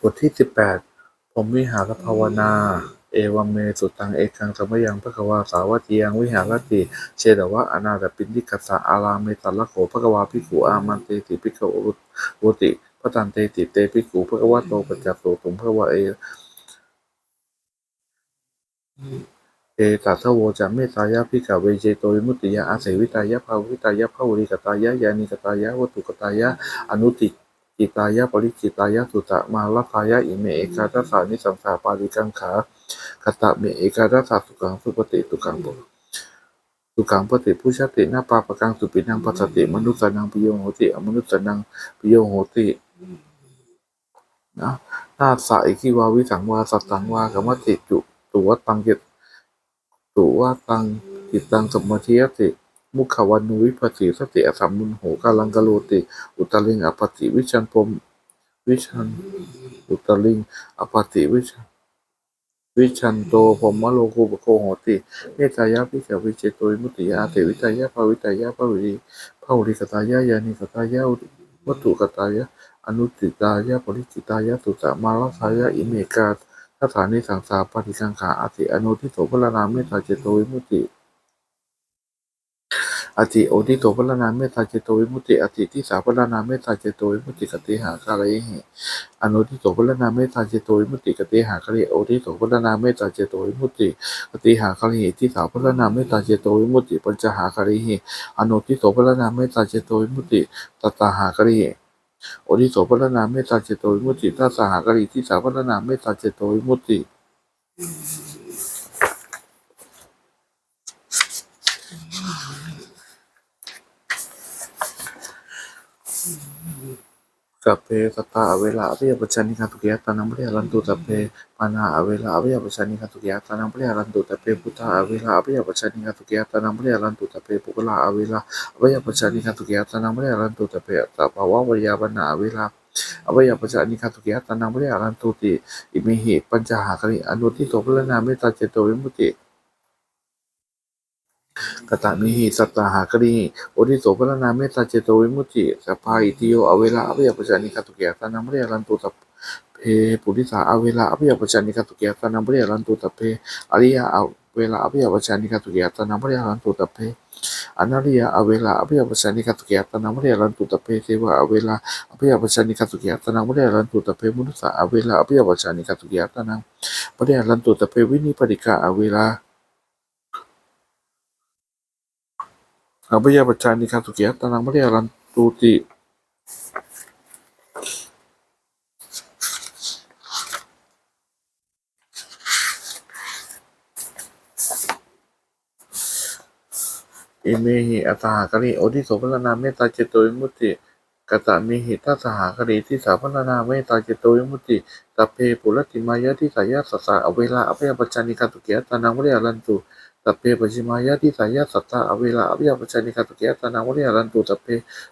บทที่สิบแปดพรมวิหารภาวนา เอวัมเมสุตังเอกังสมยังพระกวาสาวัตยังวิหารติ เชดวะอนาถปินทิกัสสะอาราเมตัลละโขพระกวาภิขุอามันเตติภิกขุวุติพระตันเตติเตภิกขุพระกวาโตปัจจโตตุมพระวะเอเอตัสสะโวจะเมตายะพิกขเวเจโตวิมุตติยะอาศัยวิตายะภาวิตายะภาวริกตายะยานิกตายะวัตถุกตายะอนุติ จิตายะปริจิตายะสุตะมาลทายะอิเมเอกาทัสสานิสังสาปาริกังขาคตะเมเอกาทัสสะสุขังสุปฏิตุกังบุสุขังปฏิพุชตินาปาปะกังสุปินังปัสสติมนุสสนังปิโยโหติอมนุสสนังปิโยโหตินะนาสะอิคิวาวิสังวาสัตตังวากรรมติจุตุวัตังเจตุว่าตังจิตตังสมมาธิยติ มุขวันนุวิปัสสิสติอสัมมุนโหกาลังกโลติ อุตลิงอปติวิชันพรมวิชันอุตลิงอปติวิชันวิชันโตพรหมโลกุปโคโหติเมตายะพิจวิเจโตวิมุติยาเตวิตายะภาวิตายะภาวิภาวิกตายะยานิกตายะวัตถุกตายะอนุติตายะปริจิตายะสุตมาลทายะอิเมกาสถานิสังสาปฏิกังขาอติอนุทิโสพลนาเมตตาเจโตวิมุติ อติโอทิโสพลนาเมตตาเจโตวิมุติอติที่สาพลนาเมตตาเจโตวิมุติกติหาคาริหิอนุทิโสพลนาเมตตาเจโตวิมุติกติหาคาริโอทิโสพลนาเมตตาเจโตวิมุติกติหาคาริหิที่สาพลนาเมตตาเจโตวิมุติปัญจหาคาริหิอนุทิโสพลนาเมตตาเจโตวิมุติตตาหาคาริหิโอทิโสพลนาเมตตาเจโตวิมุตติทัสหาคาริที่สาพลนาเมตตาเจโตวิมุติติ สัพเพสัตตาอเวลาอภิยปัจจานิคันตุกิยตานังปริหารันตุสัพเพปานาอเวลาอภิยปัจจานิคันตุกิยตานังปริหารันตุสัพเพพุทธาอเวลาอภิยปัจจานิคันตุกิยตานังปริหารันตุสัพเพปุกลาอเวลาอภิยปัจจานิคันตุกิยตานังปริหารันตุสัพเพสัพพะวะวิยาปนาอเวลาอภิยปัจจานิคันตุกิยตานังปริหารันตุติอิมิหิปัญจหาคริอนุทิโสพลนาเมตตาเจโตวิมุติ กตามิหิสัตตาหากรีโอทิโสพลนาเมตตาเจโตวิมุติสัพพาอิติโยอเวลาอภิยปัจจานิคตุเกิยตานังปริหารันตุสัพเพปุริสาอเวลาอภิยปัจจานิคตุเกิยตานังปริหารันตุสัพเพอริยะอเวลาอภิยปัจจานิคตุเกิยตานังปริหารันตุสัพเพอนาริยะอเวลาอภิยปัจจานิคตุเกิยตานังปริหารันตุสัพเพเทวะอเวลาอภิยปัจจานิคตุเกิยตานังปริหารันตุสัพเพมุนุสาอเวลาอภิยปัจจานิคตุเกิยตานังปริหารันตุสัพเพวินิปติกาอเวลา อภิยปัจจานิคันตุกิยตานังปริหารันตุติอิเมหิอัตหากริโอทิโสพลนาเมตตาเจโตวิมุตติกตะมิหิทัสหากริที่สาพลนาเมตตาเจโตวิมุตติตัพเพปุรติมายะที่สายาสัสสะอเวลาอภิยปัจจานิคันตุกิยตานังวริยรันตุตั พเพปัจจิมายะที่สายาสัตตะอเวลาอภิยปัจจานิคันตุกิยตนังวริยรันตุตัพเพ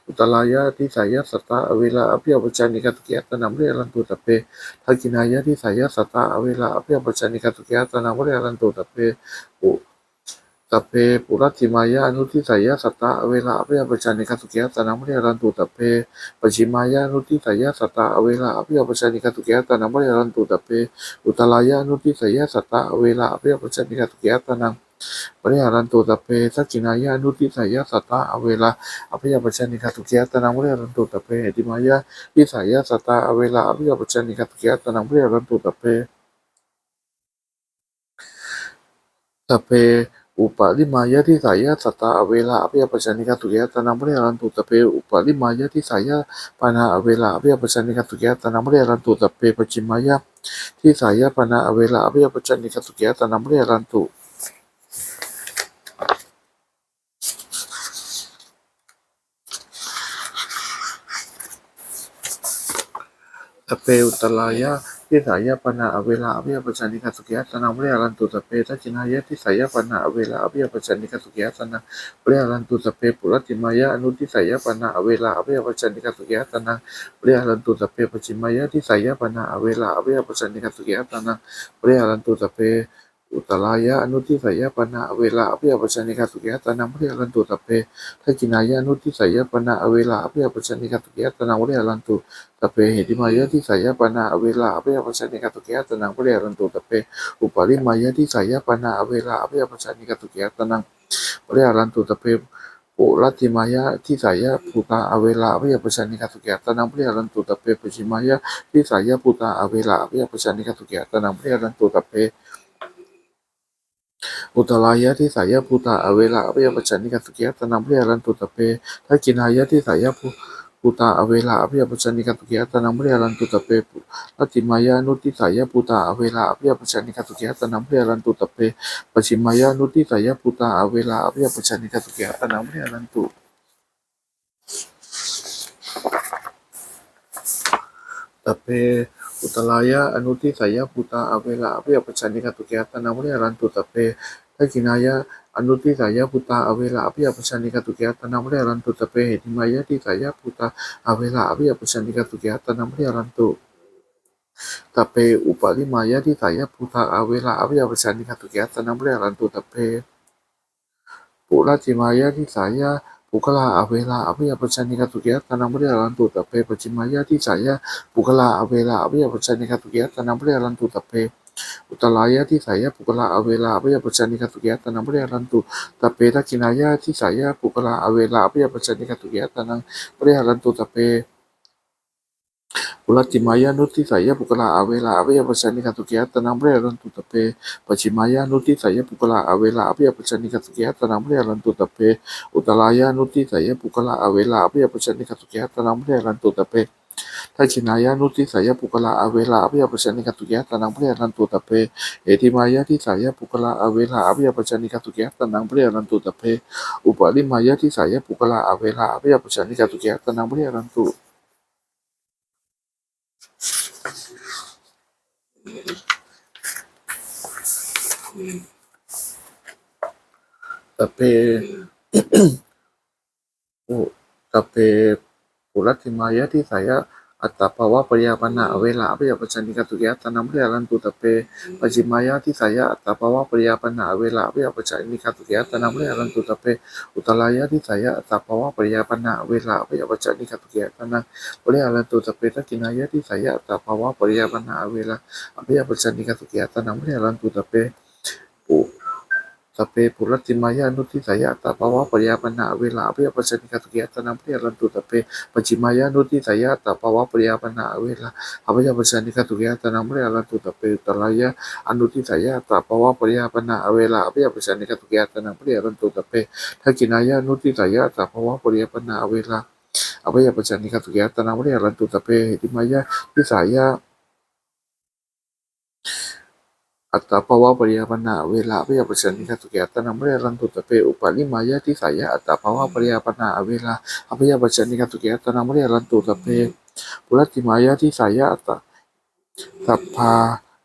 อุตลายะที่สายาสัตตะอเวลาอภิยปัจจานิคันตุกิยตนังวริยรันตุตัพเพทักินายะที่สายาสัตตะอเวลาอภิยปัจจานิคันตุกิยตนังวริยรันตุตัพเพอุตเพปุรัติมายานุทิสายาสัตตะเวลาอภิยปัจจานิคัตุกิยตานังมริยรันตุตเพปัจฉิมายานุทิสายาสัตตะเวลาอภิยปัจจานิคัตุกิยตานังมริยรันตุตเพอุตลายานุทิสายาสัตตะเวลาอภิยปัจจานิคัตุกิยตานัง มริยารันตุตัพเพสัจจินายานุทิสายาสัตตะเวลาอภิยปัจจานิคัตุเกิยตนังมริยารันตุตัพเพติมายาทิสายาสัตตะเวลาอภิยปัจจานิคัตุเกิยตนังมริยารันตุตัพเพสัพเพอุปาลิมายะที่สายะสัตตาอเวลาอภิยปัจจนิกาตุเกยตานังมริยรันตุสัพเพอุปาลิมายะที่สายะปานาอเวลาอภิยปัจจนิกาตุเกยตานังมริยรันตุสัพเพปัจจิมายะที่สายะปานาอเวลาอภิยปัจจนิกาตุเกยตานังมริยรันตุ ตเปอุตลายะทิสายะปนาอเวลาอภิยปัจจานิกาตุขยตานังมริยรันตุสเปทัจินายะทิสายะปนาอเวลาอภิยปัจจานิกาตุขยตานังเรียรันตุสเปปุรติมายะอนุทิสายะปนาอเวลาอภิยปัจจานิกาสุขยตานังเรียรันตุสเปปจิมายะทิสายะปนาอเวลาอภิยปัจจานิกาสุขยตานังเรียรันตุสเป อุตรายะอนุทิสยปนะเวลาอภิยปัจจนิกาสุขยตานังพระอรันตุตะเปทักินายะอนุทิสยปนะเวลาอภิยปัจจนิกาสุขยตานังพระอรันตุตะเปเหติมายะทิสยปนะเวลาอภิยปัจจนิกาสุขยตานังพระอรันตุตะเปอุปาริมายะทิสยปนะเวลาอภิยปัจจนิกาสุขยตานังพระอรันตุตะเปปุรัติมายะทิสายปุตาอเวลาอภิยปัจจานิกาสุขยตานังพระอรันตุตะเปปัจฉิมายะทิสายปุตาอเวลาอภิยปัจจานิกาสุขยตานังพระอรันตุตะเป อุตรายะที่สายะภูตาอเวลาอเวปัจจนิกาสุกิยตนามเรียรันตุตเปทักกินายะที่สายะภูภูตาอเวลาอเวปัจจนิกาสุกิยตนามเรียรันตุตเปลัติมายะนุติสายะภูตาอเวลาอเวปัจจนิกาสุกิยตนามเรียรันตุตเปปัจฉิมายะนุติสายะภูตาอเวลาอเวปัจจนิกาสุกิยตนามเรียรันตุตเป อุตรายะอนุติสายะภูตาอเวลาอเวปัจจานิกาสุกยตนามเรรันตุตเปทักกินายะอนุติสายะพุตาอเวลาอภิยปัชานิกาตุเกยตนามเรรันตุตเปเหติมายะติสายะพุตาอเวลาอภิยปัชานิกาตุเกยตนามเรรันตุตเปอุปาลิมายะติสายะพุตาอเวลาอภิยปัชานิกาตุเกยตนามเรรันตุตเปปุราจิมายะติสายะ ปุกลาอเวลาอภิยปัญชนิกาตุเกียตานังบริยลันตุตะเปปัจจิมายาที่สายะปุกลาอเวลาอภิยปัญชนิกาตุเกียตานังบริยลันตุตะเปอุตลายะที่สายะปุกลาอเวลาอภิยปัญชนิกาตุเกียตานังบริยลันตุตะเปทักินายะที่สายะปุกลาอเวลาอภิยปัญชนิกาตุเกียตานังบริยลันตุตะเป ปุรติมายานุติสายะปุกละอเวลาอภิยปัจจานิกาตุเกียตนังพระยรันตุตเปปัจฉิมายานุติสายะปุกละอเวลาอภิยปัจจานิกาตุเกียตนังพระยรันตุตเปอุตรายะนุติสายะปุกละอเวลาอภิยปัจจานิกาตุเกียตนังพระยรันตุตเปทักขินายะนุติสายะปุกละอเวลาอภิยปัจจานิกาตุเกียตนังพระยรันตุตเปเอติมายะที่สายะปุกละอเวลาอภิยปัจจานิกาตุเกียตนังพระยรันตุตเพอุปาลิมายะที่สายะปุกละอเวลาอภิยปัจจานิกาตุเกยตานังเพอุตะเพปุรัติมายะที่สายะอัตตภาวะปริยาปนะอเวยปัจจานิกาตุเกยตนังพระยรันตุ ตะเพปัจจิมายะที่สายะอัตตภาวะปริยาปนะเวลาอภิยปัจจานิกาตุเกยตานังพระ ยารันตุตะเปอุรายะที่สายะอัตตภาวะปริยาปนะเวลาอภิยานิกาตุเกยตานังพราะเปทักกินายะที่สายะอัตตภาวะปริยาปนะเวลาอภิยปัจจานิกาตุเกยตานังพระยารันตุตะเปปุตะเปปุรติมายะนุทิสายะอัตตภาวะปริยาปนะเวลาอภิยปัจจานิกาตุเกยตานังพระยารันตุตะเปปัจจิมายะนุทิสายะตตภาวะปริยาปนะเวลาอภิยปัจจานิกาตุเกยตานังพยารันตุตะเปตรายะอนุทิสายะตาภวะปริยาปนะเวลาอภิยปัจจานิกาตุเกยตนังพระยารันตุตะเปทักินายะอนุทิสายะตาภวะปริยาปนะอเวลาอภิยปัจจานิกาตุเกยตนังพระยารันตุตะเปหิติมายะทิสายะ อัตตาภวะปริยาปนะเวลาอภิยปัจจานิกาตุเกยตานังพระยารันตุตะเปอุปาลิมายะทิสายะอัตตาภวะปริยาปนะเวลาอภิยปัจจานิกาตุเกยตานังพระยารันตุตะเปปุรติมายะทิสายะอัตตาสัพพา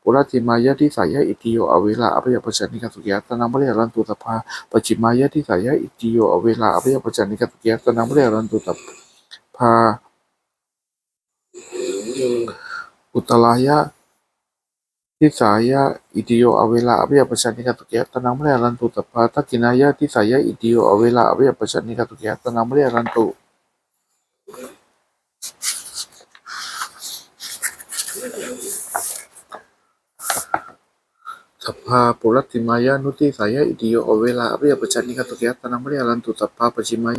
ปุรติมายะที่สายะอิติโยอเวลาอภิยปัจจานิกาสุกิยตนาบริยรันตุตภาปัจจิมายะที่สายะอิติโยอเวลาอภิยปัจจานิกาสุกิยตนาบริยรันตุตภาอุตรายะที่สายะอิติโยอเวลาอภิยปัจจานิกาสุกิยตนาบริยรันตุตภาทักกินายะที่สายะอิติโยอเวลาอภิยปัจจานิกาสุกิยตนาบริยรันตุสัพพาปุรัติมายะนุติสายะอิติโยอเวลาอภิยปั จจานิกาตุเกยตนังมะเรียรันตุสัพพาปัจฉิมา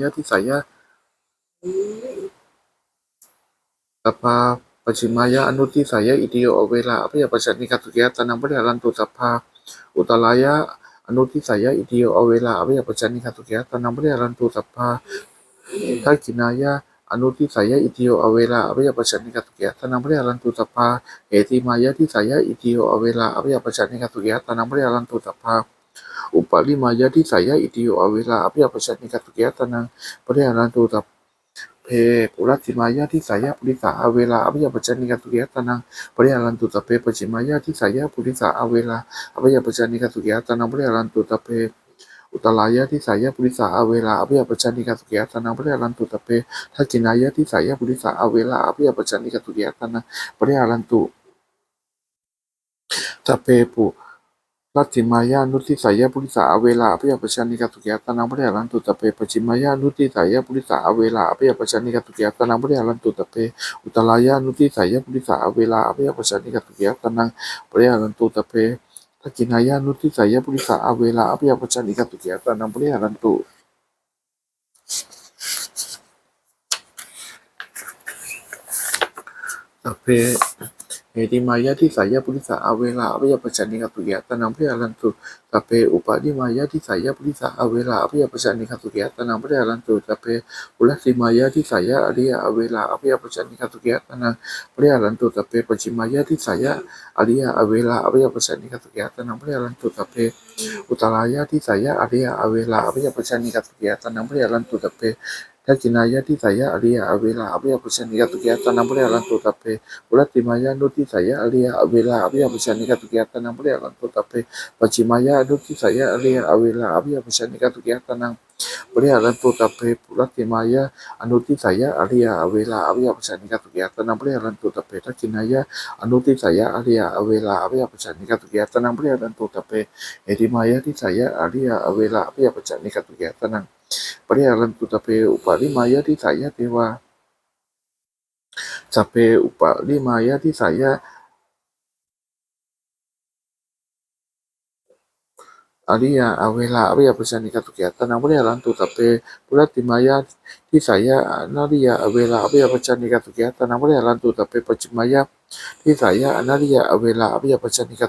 ยะที่สายะสัพพาปัจฉิมายะอนุติสายะอิติโยอเวลาอภิยปัจจานิกาตุเกยตนังมะเรียรันตุสัพพาอุตรายะอนุติสายะอิติโยอเวลาอภิยปัจจานิกาตุเกยตนังมะเรียรันตุสัพพาทักขินายะอนุติสายะอิติโยอเวลาอภิยปัจจานิกาตุเกยตนังมะเรียรันตุสัพพาเอติมายะที่สายะอิติโยอเวลาอภิยปัจจานิกาตุเกยตานังบริยารันตุตัพพาอุปาลิมายะที่สายะอิติโยอเวลาอภิยปัจจานิกาตุเกยตานังบริยารันตุตัพ เพปุรัติมายะที่สายะปุริสาอเวลาอภิยปัจจานิกาตุเกยตานังบริยารันตุตัพเพปัจฉิมายะที่สายะปุริสาอเวลาอภิยปัจจานิกาตุเกยตานังบริยารันตุตัพเพอุตรายะที่สายะปุริสาอเวลาอภิยปัจจานิกาตุเกยตานังบริยารันตุตัพเพทักกินายะที่สายะปุริสาอเวลาอภิยปัจจานิกาตุเกยตานังบริยารันตุตะเปปุ ลัทธิมายานุทิสายะปุริสาอเวลาอภิยปชานิกาตุกิยตนังปริยาลันตุตะเปปจิมายานุทิสายะปุริสาอเวลาอภิยปชานิกาตุกิยตนังปริยาลันตุตะเปอุตลายานุทิสายะปุริสาอเวลาอภิยปชานิกาตุกิยตนังปริยาลันตุตะเปทักกินายานุทิสายะปุริสาอเวลาอภิยปชานิกาตุกิยตนังปริยาลันตุสัพเพ เอติมายะที่สายะปุริสาอเวลาอภิยปชานิกาตุเกยตนังพยาลันตุสัเพอุปาทิมายะที่สายะปุริสาอเวลาอภิยปชานิกาตุเกยตนังพยาลันตุสัเพอุลัสสิมายะที่สายะอริยอเวลาอภิยปชานิกาตุเกยตนังพยาลันตุสัเพปัจฉิมายะที่สายะอริยอเวลาอภิยปชานิกาตุเกยตนังพยาลันตุสัเพอุตรายะที่สายะอริยอเวลาอภิยปชานิกาตุเกยตนังพยาลันตุสัเพ ทักกินายะที่สายะอริยอเวลาอภิยปชานิกาตุเกยตนังพยาลันตุสัพเพอุรัติมายานุติสายะอริยอเวลาอภิ ยปชานิกาตุกยตนังปริยลันตุตะเปปัจฉิมายานุติสายะอริยอเวลาอภิยปชานิกา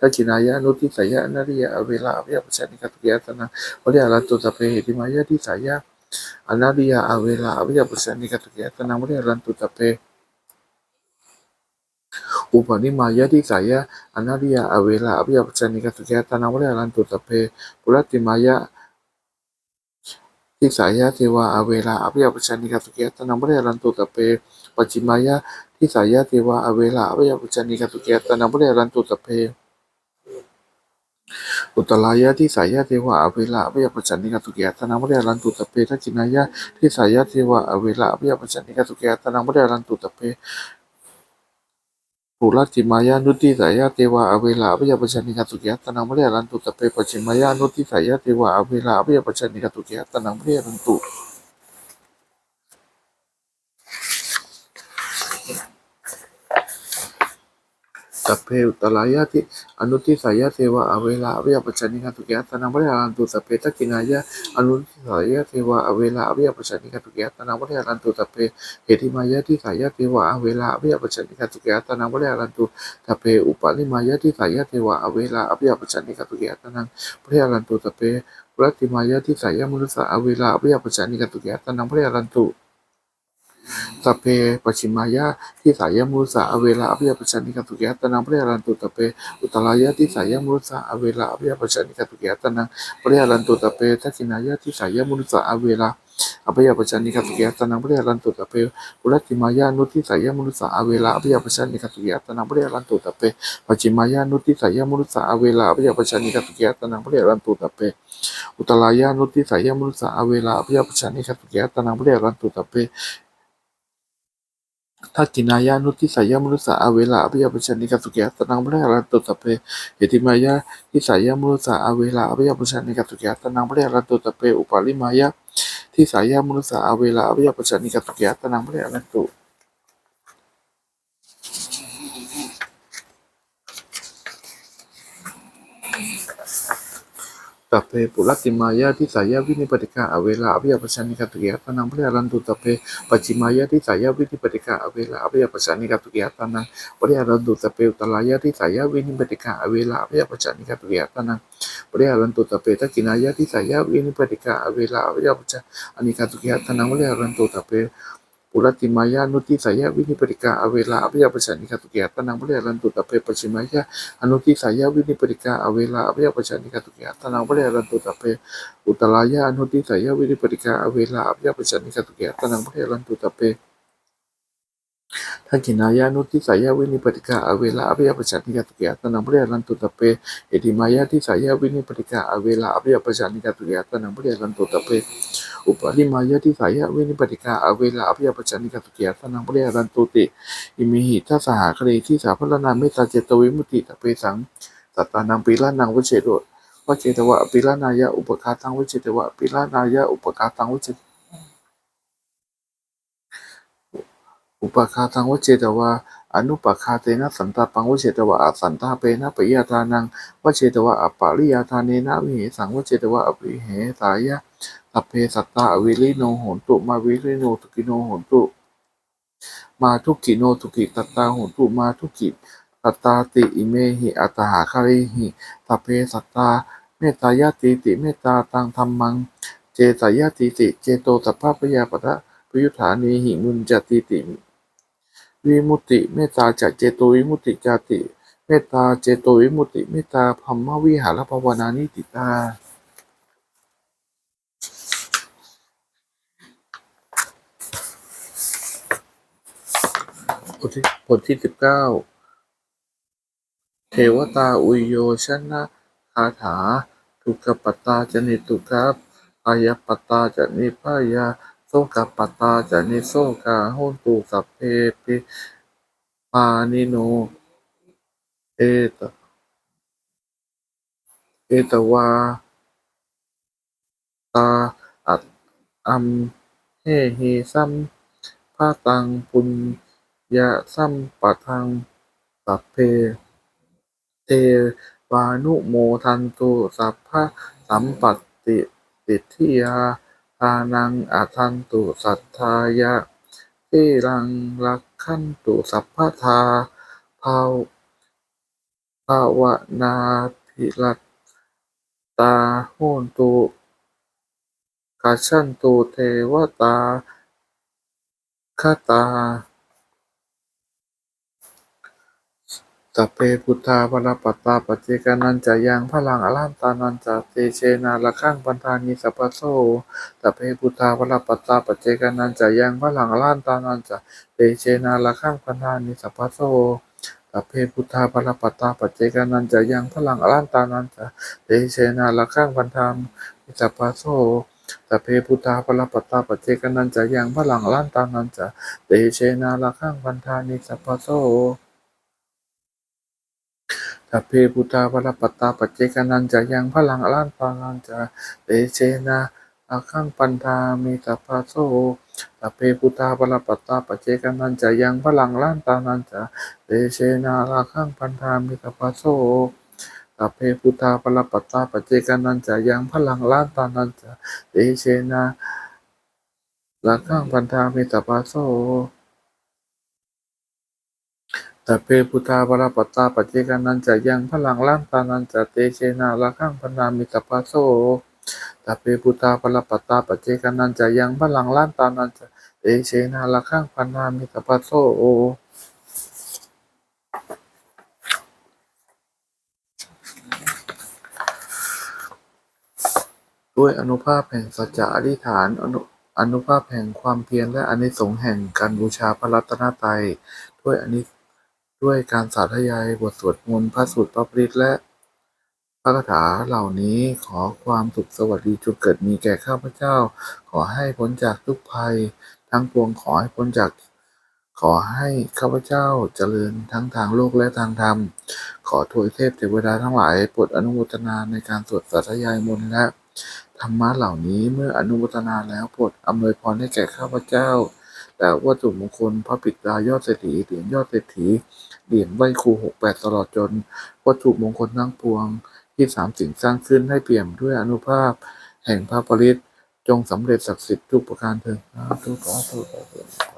tajinaya nutitaya anariya avela avya pacanika tukiyatana oleh alat tutape hidimaya ditaya anariya nikah avya pacanika tukiyatana oleh alat tutape Upani maya ditaya anariya avela avya pacanika tanam oleh tapi tutape di maya di saya tewa awela apia pacanika tanam oleh alat tutape ปัจจิมายะที่สายะเทวาอเวลาอวยปุจจานิกาสุเกตนาพุทธรันตุสเพ อุตลายะที่สายะเทวาอเวลาอวยปุจจานิกาสุเกตนาพุทธรันตุสเพทักจินายะที่สายะเทวาอเวลาอวยปุจจานิกาสุเกตนาพุทธรันตุสเพปุรัติมายานุติสายาเทวาอเวลาพยาปัญชนิกาตุกตนังมเรลันตุตเปปจิมายานุติสายาเทวาอเวลาพยาปัญชนิกาตุเกยตนางมเรลันตุ ตัพเพอุตลายะที่อนุทิสายะเทวะอเวลาอวิยปัจจานิกาตุเกยตนังบริหารันตุตัพเพทักกินายะอนุทิสายะเทวะอเวลาอวิยปัจจานิกาตุเกยตนังบริหารันตุตัพเพเหติมายะที่สายะเทวะอเวลาอวิยปัจจานิกาตุเกยตนังบริหารันตุตัพเพอุปาลิมายะที่สายะเทวะอเวลาอวิยปัจจานิกาตุเกยตนังบริหารันตุตัพเพปุรติมายะที่สายะมนุสสะอเวลาอวิยปัจจานิกาตุเกยตนังบริหารันตุ สัพเพปัจฉิมายะที่สายมุสาอเวลาอภิยปัจจนิกตุเกยตนังปริยารันตุตะเปอุตรายะที่สายมุสาอเวลาอภิยปัจจนิกตุเกยตนังปริยารันตุตะเปทักขินายะที่สายมุสาอเวลาอภิยปัจจนิกตุเกยตนังปริยารันตุตะเปปุรติมายานุที่สายมุสาอเวลาอภิยปัจจนิกตุเกยตนังปริยารันตุตะเปปัจฉิมายานุที่สายมุสาอเวลาอภิยปัจจนิกตุเกยตนังปริยารันตุตะเปอุตรายะนุที่สายมุสาอเวลาอภิยปัจจนิกตุเกยตนังปริยารันตุตะเป ทักกินายานุทิสายามนุสาอเวลาอภิยปัญชานิกาสุเกียตนังบริหารันตุตะเปเหติมายาทิสายามนุสาอเวลาอภิยปัญชานิกาสุเกียตนังบริหารันตุตะเปอุปาลิมายาทิสายามนุสาอเวลาอภิยปัญชานิกาสุเกียตนังบริหารันตุ ตัพเพปุรัติมายะที่สายะวินิปติกาอเวลาอภิยปัจจนิกาตุเกียตนังบริหารันตุตัพเพปัจฉิมายะที่สายะวินิปติกาอเวลาอภิยปัจจนิกาตุเกียตนังบริหารันตุตัพเพอุตลายะที่สายะวินิปติกาอเวลาอภิยปัจจนิกาตุเกียตนังบริหารันตุตัพเพทักกินายะที่สายะวินิปติกาอเวลาอภิยปัจจนิกาตุเกียตนังบริหารันตุตัพเพ ปุรติมายานุติสายะวินิปริกาอเวลาอภิยปัญญานิกาตุเกียตนังพระรันตุตเปปัจฉิมายะอนุติสายะวินิปริกาอเวลาอภิยปัญญานิกาตุเกียตนังพระรันตุตเปอุตลายะอนุติสายะวินิปริกาอเวลาอภิยปัญญานิกาตุเกียตนังพระรันตุตเป ทักขินายานุทิสายาวินิปติกาอเวลาอภิยปัจจานิกาตุกียตนังพระรันตุตะเปเอติมายาทิสายาวินิปติกาอเวลาอภิยปัจจานิกาตุกียตนังพระรันตุตะเปอุปาลิมายาทิสายาวินิปติกาอเวลาอภิยปัจจานิกาตุกียตนังพระรันตุติอิมิหิทัสสหคเรที่สาพระนาเมตตาเจตวิมุติตะเปสังสัตตานังปีลานังวเชโดวเจตวะปีลานายะอุปคาตังวเจตวะปีลานายะอุปคาตังวเจ อุปคาทังวเจตวา อนุปคาเตนะสันตาปังวเจตวาอสันตาเปนะปะยาทานังวเจตวาอปาริยาทาเนนะวิเหสังวเจตวาอวิเหสายะสัพเพสัตตาอวิริโนโหนตุมาวิริโนทุกิโนโหนตุ มาทุกิโนทุกิตัตตาโหนตุมาทุกิตัตตาติอิเมหิอัตหาคาริหิสัพเพสัตตาเมตายาติติเมตตาตังธรรมัง เจตายาติติ เจโตสัพพะปยาปะทะปยุทธานีหิมุนจติติ วิมุตติเมตตาจากเจโตวิมุตติจาติ เมตตาเจโตวิมุตติเมตตาพัมมวิหารภาวนานิติตาบทที่บทที่สิบเก้าเทวตาอุยโยชนะคาถา ทุกขปตาจนิทุกขพายปตตาจนิพายา โสกปตตาจนิโสกาโหนตุสัพเพปิปานิโน เอตเอตวาตาอัตอัมเฮเฮซัมภาตังปุญญาซัมปะทังสัพเพเทวานุโมทันตุสัพพะสัมปัตติติทิยา ทานังอาทันตุสัทธายะทีรังรักขันตุสัพพทาภาวภาวนาภิรัตตาโหนตุกาชันตุเทวตาคตา สัพเพพุทธาปรปัตตาปเจกานันจะยังพลังอรันตานันจะเตเชนาละข้างปันธานิสัพโสสัพเพพุทธาปรปัตตาปเจกานันจะยังพลังอรันตานันจะเตเชนาละข้างปันธานิสัพโสสัพเพพุทธาปรปัตตาปเจกานันจะยังพลังอรันตานันจะเตเชนาละข้างปันธานิสัพโสสัพเพพุทธาปรปัตตาปเจกานันจะยังพลังอรันตานันจะเตเชนาละข้างปันธานิสัพพโส สัพเพพุทธาปรปัตตาปัจเจกนันจะยังพลังอรันตานันจะเตเชนะอาคังปันธามิตาปาโซสัพเพพุทธาปรปัตตาปัจเจกนันจะยังพลังอรันตานันจะเตเชนะอาคังปันธามิตาปาโซสัพเพพุทธาปรปัตตาปัจเจกนันจะยังพลังอรันตานันจะเตเชนะอาคังปันธามิตาปาโซ สัพเพพุทธาปรปัตตาปัจเจกานันจะยังพลังล้านตานันจะเตเชนาละข้างพนามิตาปาโซสัพเพพุทธาปรปัตตาปัจเจกานันจะยังพลังล้านตานันจะเตเชนาละข้างพนามิตาปาโซด้วยอนุภาพแห่งสัจจะอธิษฐานอนุอนุภาพแห่งความเพียรและอานิสงส์แห่งการบูชาพระรัตนตรัยด้วยอานิ ด้วยการสาธยายบทสวดมนต์พระสูตรพระปริตและพระคาถาเหล่านี้ขอความสุขสวัสดีจงเกิดมีแก่ข้าพเจ้า ขอให้พ้นจากทุกภัย ทั้งปวงขอให้พ้นจาก ขอให้ข้าพเจ้าเจริญทั้งทางโลกและทางธรรม ขอถวยเทพเทวดาทั้งหลายโปรดอนุโมทนาในการสวดสาธยายมนต์และธรรมะเหล่านี้เมื่ออนุโมทนาแล้วโปรดอำนวยพรให้แก่ข้าพเจ้า แต่วัตถุมงคลพระปิดายอดเศรษฐีเหรียญยอดเศรษฐี เหรียญไหวครูหกแปดตลอดจน วัตถุมงคลทั้งปวง ที่สามสิ่งสร้างขึ้นให้เปี่ยมด้วยอนุภาพ แห่งพระปริตจงสำเร็จศักดิ์สิทธิ์ทุกประการเถิดสาธุสาธุสาธุ